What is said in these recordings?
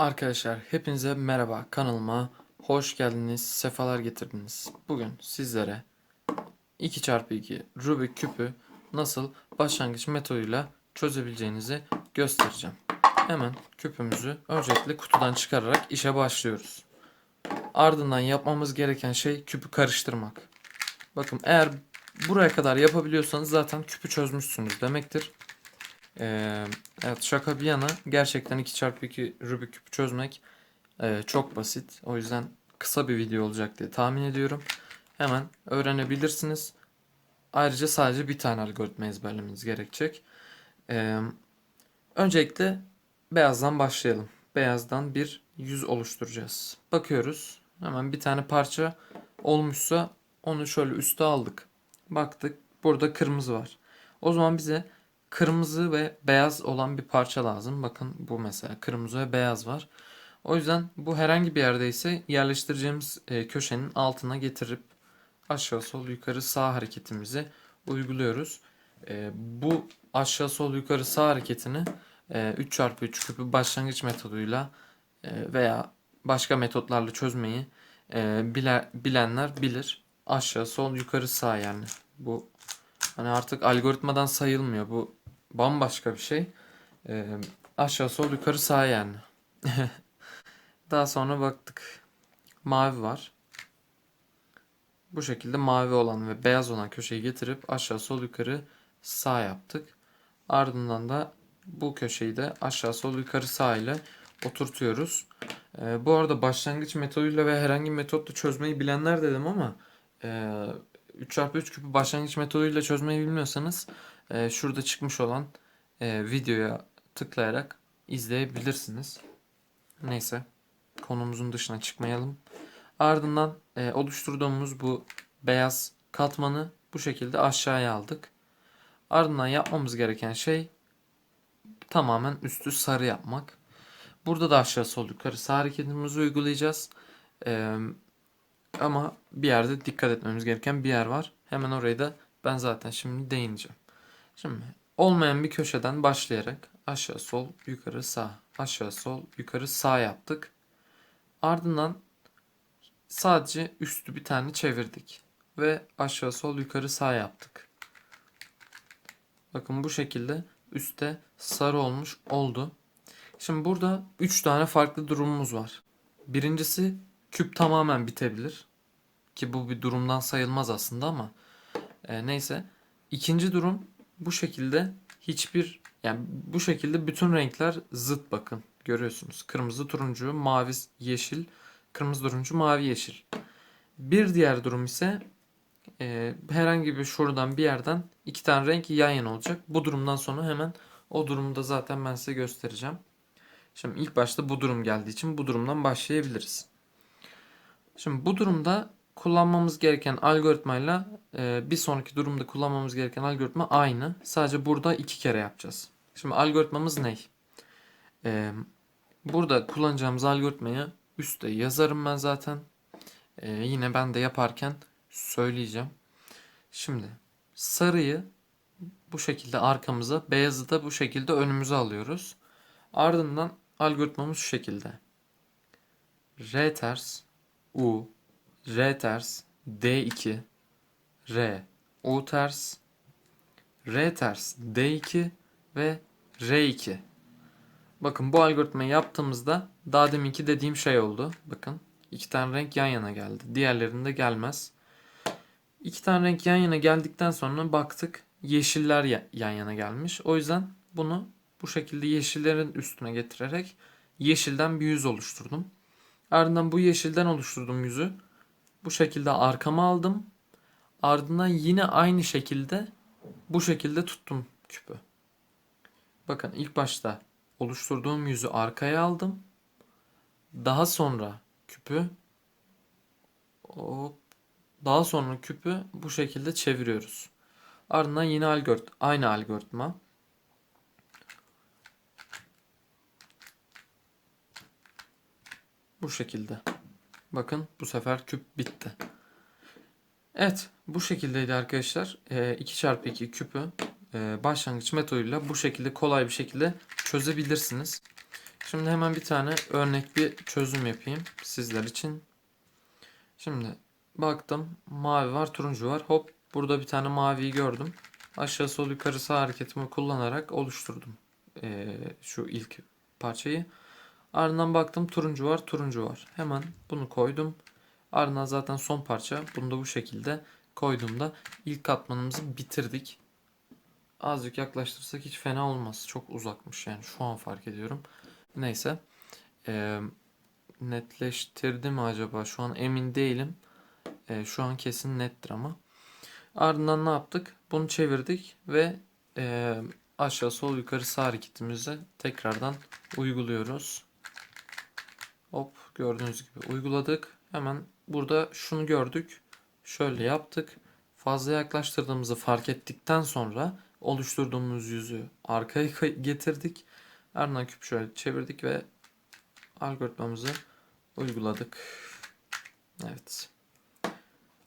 Arkadaşlar hepinize merhaba kanalıma hoş geldiniz sefalar getirdiniz. Bugün sizlere 2x2 Rubik küpü nasıl başlangıç metoduyla çözebileceğinizi göstereceğim. Hemen küpümüzü öncelikle kutudan çıkararak işe başlıyoruz. Ardından yapmamız gereken şey küpü karıştırmak. Bakın eğer buraya kadar yapabiliyorsanız zaten küpü çözmüşsünüz demektir. Ee, evet şaka bir yana gerçekten 2x2 Rubik küpü çözmek e, çok basit. O yüzden kısa bir video olacak diye tahmin ediyorum. Hemen öğrenebilirsiniz. Ayrıca sadece bir tane algoritma ezberlemeniz gerekecek. Ee, öncelikle beyazdan başlayalım. Beyazdan bir yüz oluşturacağız. Bakıyoruz. Hemen bir tane parça olmuşsa onu şöyle üste aldık. Baktık burada kırmızı var. O zaman bize kırmızı ve beyaz olan bir parça lazım. Bakın bu mesela kırmızı ve beyaz var. O yüzden bu herhangi bir yerdeyse yerleştireceğimiz e, köşenin altına getirip aşağı sol yukarı sağ hareketimizi uyguluyoruz. E, bu aşağı sol yukarı sağ hareketini e, 3x3 küpü başlangıç metoduyla e, veya başka metotlarla çözmeyi e, bile, bilenler bilir. Aşağı sol yukarı sağ yani. Bu hani artık algoritmadan sayılmıyor. Bu bambaşka bir şey. Ee, aşağı sol yukarı sağ yani. Daha sonra baktık. Mavi var. Bu şekilde mavi olan ve beyaz olan köşeyi getirip aşağı sol yukarı sağ yaptık. Ardından da bu köşeyi de aşağı sol yukarı sağ ile oturtuyoruz. Ee, bu arada başlangıç metoduyla ve herhangi bir metotla çözmeyi bilenler dedim ama e, 3x3 küpü başlangıç metoduyla çözmeyi bilmiyorsanız e, şurada çıkmış olan e, videoya tıklayarak izleyebilirsiniz. Neyse konumuzun dışına çıkmayalım. Ardından e, oluşturduğumuz bu beyaz katmanı bu şekilde aşağıya aldık. Ardından yapmamız gereken şey tamamen üstü sarı yapmak. Burada da aşağı sol yukarı sağ hareketimizi uygulayacağız. Ee, ama bir yerde dikkat etmemiz gereken bir yer var. Hemen orayı da ben zaten şimdi değineceğim. Şimdi olmayan bir köşeden başlayarak aşağı sol yukarı sağ aşağı sol yukarı sağ yaptık. Ardından sadece üstü bir tane çevirdik ve aşağı sol yukarı sağ yaptık. Bakın bu şekilde üstte sarı olmuş oldu. Şimdi burada 3 tane farklı durumumuz var. Birincisi küp tamamen bitebilir. Ki bu bir durumdan sayılmaz aslında ama e, neyse. İkinci durum bu şekilde hiçbir yani bu şekilde bütün renkler zıt bakın. Görüyorsunuz. Kırmızı, turuncu, mavi, yeşil, kırmızı, turuncu, mavi, yeşil. Bir diğer durum ise e, herhangi bir şuradan bir yerden iki tane renk yan yana olacak. Bu durumdan sonra hemen o durumda zaten ben size göstereceğim. Şimdi ilk başta bu durum geldiği için bu durumdan başlayabiliriz. Şimdi bu durumda kullanmamız gereken algoritmayla bir sonraki durumda kullanmamız gereken algoritma aynı. Sadece burada iki kere yapacağız. Şimdi algoritmamız ne? E, burada kullanacağımız algoritmayı üstte yazarım ben zaten. E, yine ben de yaparken söyleyeceğim. Şimdi sarıyı bu şekilde arkamıza, beyazı da bu şekilde önümüze alıyoruz. Ardından algoritmamız şu şekilde. R ters, U, R ters, D2, R, U ters, R ters, D2 ve R2. Bakın bu algoritmayı yaptığımızda daha deminki dediğim şey oldu. Bakın iki tane renk yan yana geldi. Diğerlerinde gelmez. İki tane renk yan yana geldikten sonra baktık yeşiller yan yana gelmiş. O yüzden bunu bu şekilde yeşillerin üstüne getirerek yeşilden bir yüz oluşturdum. Ardından bu yeşilden oluşturduğum yüzü bu şekilde arkama aldım. Ardından yine aynı şekilde bu şekilde tuttum küpü. Bakın ilk başta oluşturduğum yüzü arkaya aldım. Daha sonra küpü hop, daha sonra küpü bu şekilde çeviriyoruz. Ardından yine algorit aynı algoritma. Bu şekilde. Bakın bu sefer küp bitti. Evet bu şekildeydi arkadaşlar. E, 2x2 küpü e, başlangıç metoduyla bu şekilde kolay bir şekilde çözebilirsiniz. Şimdi hemen bir tane örnek bir çözüm yapayım sizler için. Şimdi baktım mavi var turuncu var. Hop burada bir tane maviyi gördüm. Aşağı sol yukarı sağ hareketimi kullanarak oluşturdum ee, şu ilk parçayı. Ardından baktım turuncu var turuncu var. Hemen bunu koydum. Ardından zaten son parça. Bunu da bu şekilde koyduğumda ilk katmanımızı bitirdik. Azıcık yaklaştırırsak hiç fena olmaz. Çok uzakmış yani şu an fark ediyorum. Neyse. Ee, netleştirdi mi acaba? Şu an emin değilim. Ee, şu an kesin nettir ama. Ardından ne yaptık? Bunu çevirdik ve e, aşağı sol yukarı sağ hareketimizi tekrardan uyguluyoruz. Hop gördüğünüz gibi uyguladık. Hemen burada şunu gördük. Şöyle yaptık. Fazla yaklaştırdığımızı fark ettikten sonra oluşturduğumuz yüzü arkaya kay- getirdik. Ardından küp şöyle çevirdik ve algoritmamızı uyguladık. Evet.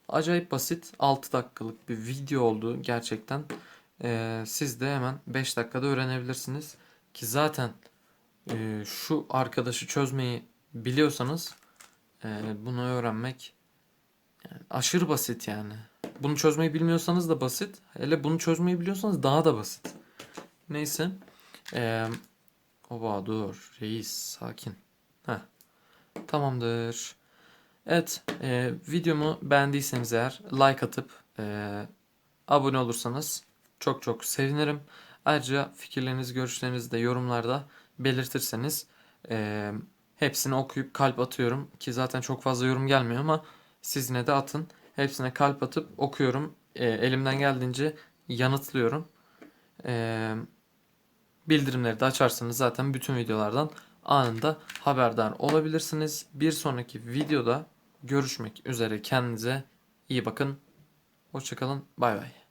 Acayip basit 6 dakikalık bir video oldu gerçekten. Ee, siz de hemen 5 dakikada öğrenebilirsiniz. Ki zaten e, şu arkadaşı çözmeyi biliyorsanız e, bunu öğrenmek yani aşırı basit yani. Bunu çözmeyi bilmiyorsanız da basit. Hele bunu çözmeyi biliyorsanız daha da basit. Neyse. Ee, oba dur reis sakin. Heh. Tamamdır. Evet e, videomu beğendiyseniz eğer like atıp e, abone olursanız çok çok sevinirim. Ayrıca fikirlerinizi görüşlerinizi de yorumlarda belirtirseniz e, hepsini okuyup kalp atıyorum. Ki zaten çok fazla yorum gelmiyor ama siz yine de atın. Hepsine kalp atıp okuyorum. E, elimden geldiğince yanıtlıyorum. E, bildirimleri de açarsanız zaten bütün videolardan anında haberdar olabilirsiniz. Bir sonraki videoda görüşmek üzere. Kendinize iyi bakın. Hoşçakalın. Bay bay.